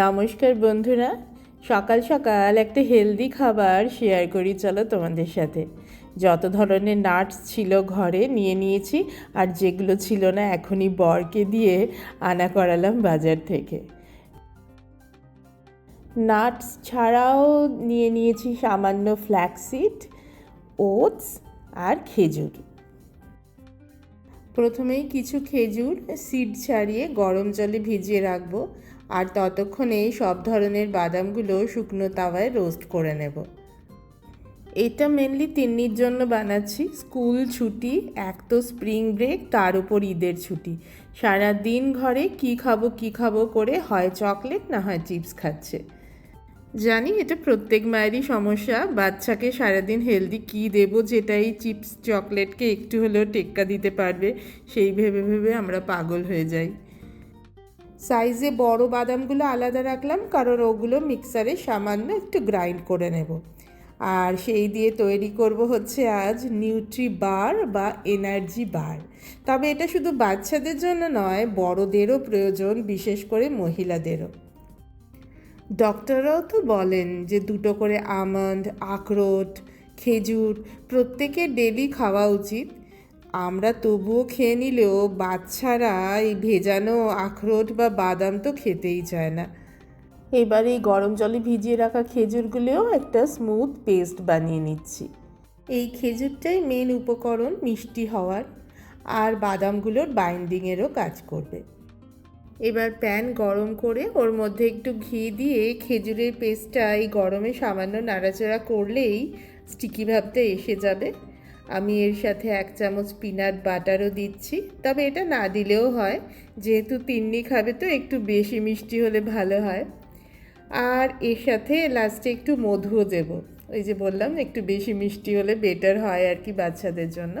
নমস্কার বন্ধুরা। সকাল সকাল একটা হেলদি খাবার শেয়ার করি, চলো তোমাদের সাথে। যত ধরনের নাটস ছিল ঘরে নিয়ে নিয়েছি, আর যেগুলো ছিল না এখনই বরকে দিয়ে আনা করালাম বাজার থেকে। নাটস ছাড়াও নিয়ে নিয়েছি সামান্য ফ্ল্যাক্সিড ওটস আর খেজুর। প্রথমেই কিছু খেজুর সিড ছাড়িয়ে গরম জলে ভিজিয়ে রাখব আর ততক্ষণে সব ধরনের বাদামগুলো শুকনো তাওয়ায় রোস্ট করে নেব। এটা মেনলি তিন্নির জন্য বানাচ্ছি। স্কুল ছুটি, এক তো স্প্রিং ব্রেক তার উপর ঈদের ছুটি। সারা দিন ঘরে কি খাব কি খাব করে হয় চকলেট না হয় চিপস খাচ্ছে। জানি, এটা প্রত্যেক মায়েরই সমস্যা। বাচ্চাকে সারাদিন হেলদি কী দেবো যেটাই চিপস চকলেটকে একটু হলেও টেক্কা দিতে পারবে, সেই ভেবে ভেবে আমরা পাগল হয়ে যাই। সাইজে বড় বাদামগুলো আলাদা রাখলাম, কারণ ওগুলো মিক্সারে সামান্য একটু গ্রাইন্ড করে নেব। আর সেই দিয়ে তৈরি করব হচ্ছে আজ নিউট্রি বার বা এনার্জি বার তবে এটা শুধু বাচ্চাদের জন্য নয়, বড়দেরও প্রয়োজন, বিশেষ করে মহিলাদেরও। ডক্টররাও তো বলেন যে দুটো করে আমন্ড, আখরোট, খেজুর প্রত্যেকের ডেলি খাওয়া উচিত। আমরা তবুও খেয়ে নিলেও বাচ্চারা এই ভেজানো আখরোট বা বাদাম তো খেতেই চায় না। এবার এই গরম জলে ভিজিয়ে রাখা খেজুরগুলোও একটা স্মুথ পেস্ট বানিয়ে নিচ্ছি। এই খেজুরটাই মেন উপকরণ মিষ্টি হওয়ার। আর বাদামগুলোর বাইন্ডিংয়েরও কাজ করবে। এবার প্যান গরম করে ওর মধ্যে একটু ঘি দিয়ে খেজুরের পেস্টটা এই গরমে সামান্য নাড়াচাড়া করলেই স্টিকি ভাবটা এসে যাবে। আমি এর সাথে এক চামচ পিনাট বাটারও দিচ্ছি। তবে এটা না দিলেও হয়, যেহেতু তিন্নি খাবে তো একটু বেশি মিষ্টি হলে ভালো হয়। আর এর সাথে লাস্টে একটু মধুও দেব। ওই যে বললাম, একটু বেশি মিষ্টি হলে বেটার হয় আর কি বাচ্চাদের জন্য।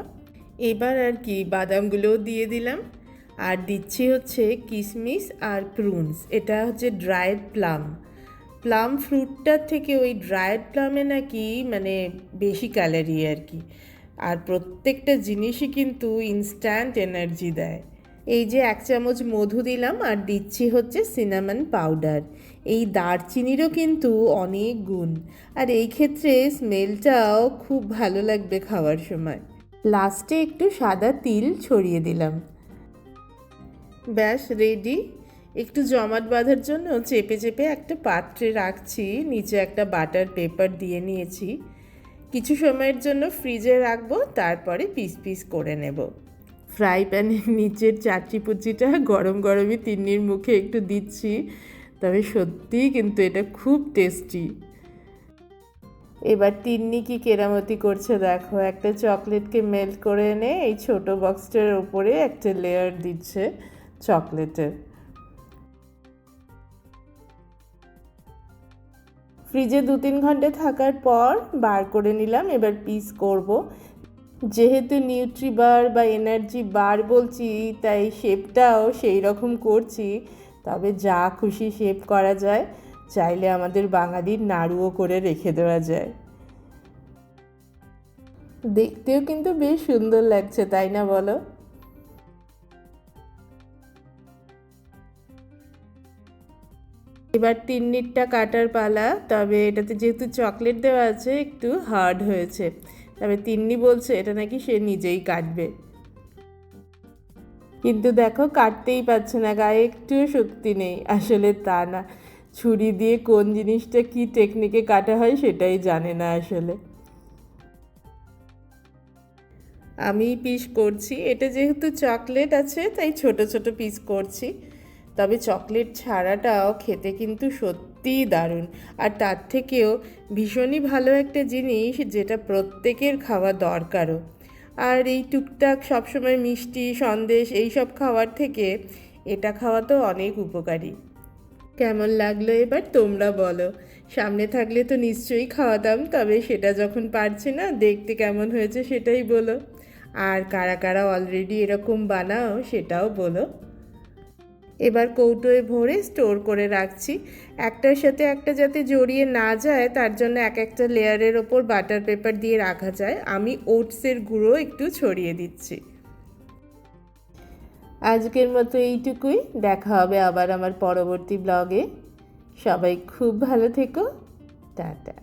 এবার আর কি বাদামগুলোও দিয়ে দিলাম। আর দিচ্ছি হচ্ছে কিশমিশ আর প্রুনস এটা হচ্ছে ড্রায়েড প্লাম প্লাম ফ্রুটটার থেকে ওই ড্রায়েড প্লামে নাকি মানে বেশি ক্যালারি আর কি। আর প্রত্যেকটা জিনিসই কিন্তু ইনস্ট্যান্ট এনার্জি দেয়। এই যে এক চামচ মধু দিলাম আর দিচ্ছি হচ্ছে সিনামন পাউডার এই দারচিনিরও কিন্তু অনেক গুণ। আর এই ক্ষেত্রে স্মেলটাও খুব ভালো লাগবে খাওয়ার সময়। লাস্টে একটু সাদা তিল ছড়িয়ে দিলাম। ব্যাস রেডি একটু জমাট বাঁধার জন্য চেপে চেপে একটা পাত্রে রাখছি, নিচে একটা বাটার পেপার দিয়ে নিয়েছি। কিছু সময়ের জন্য ফ্রিজে রাখব, তারপরে পিস পিস করে নেব। ফ্রাই প্যানের নিচের চাটনি পুচিটা গরম গরমই তিন্নির মুখে একটু দিচ্ছি, তবে সত্যিই কিন্তু এটা খুব টেস্টি এবার তিন্নি কি কেরামতি করছে দেখো, একটা চকলেটকে মেল্ট করে এনে এই ছোট বক্সটার ওপরে একটা লেয়ার দিচ্ছে। চকলেটের। ফ্রিজে দু তিন ঘণ্টা থাকার পর বার করে নিলাম, এবার পিস করব। যেহেতু নিউট্রি বার বা এনার্জি বার বলছি, তাই শেপটাও সেই রকম করছি, তবে যা খুশি শেপ করা যায়, চাইলে আমাদের বাঙালির নাড়ুও করে রেখে দেওয়া যায়। দেখতেও কিন্তু বেশ সুন্দর লাগছে, তাই না বলো? এবার তিন্নিরটা কাটার পালা, তবে এটাতে যেহেতু চকলেট দেওয়া আছে, একটু হার্ড হয়েছে। তবে তিন্নি বলছে, এটা নাকি সে নিজেই কাটবে। কিন্তু দেখো, কাটতেই পারছে না, গায়ে একটুও শক্তি নেই। আসলে তা না, ছুরি দিয়ে কোন জিনিসটা কি টেকনিকে কাটা হয় সেটাই জানে না আসলে। আমি পিস করছি, এটা যেহেতু চকলেট আছে, তাই ছোট ছোট পিস করছি। তবে চকলেট ছাড়াটাও খেতে কিন্তু সত্যিই দারুণ। আর তার থেকেও ভীষণই ভালো একটা জিনিস যেটা প্রত্যেকের খাওয়া দরকারও। আর এই টুকটাক সবসময় মিষ্টি, সন্দেশ এইসব খাওয়ার থেকে এটা খাওয়া তো অনেক উপকারী। কেমন লাগল এবার তোমরা বলো। সামনে থাকলে তো নিশ্চয়ই খাওয়াতাম, তবে সেটা যখন পারছি না, দেখতে কেমন হয়েছে সেটাই বলো। আর কারা কারা অলরেডি এরকম বানাও, সেটাও বলো। এবার কৌটোয় ভরে স্টোর করে রাখছি। একটার সাথে একটা যাতে জড়িয়ে না যায়, তার জন্য এক একটা লেয়ারের ওপর বাটার পেপার দিয়ে রাখা যায়। আমি ওটসের গুঁড়ো একটু ছড়িয়ে দিচ্ছি। আজকের মতো এইটুকুই। দেখা হবে আবার আমার পরবর্তী ব্লগে। সবাই খুব ভালো থেকো। টাটা।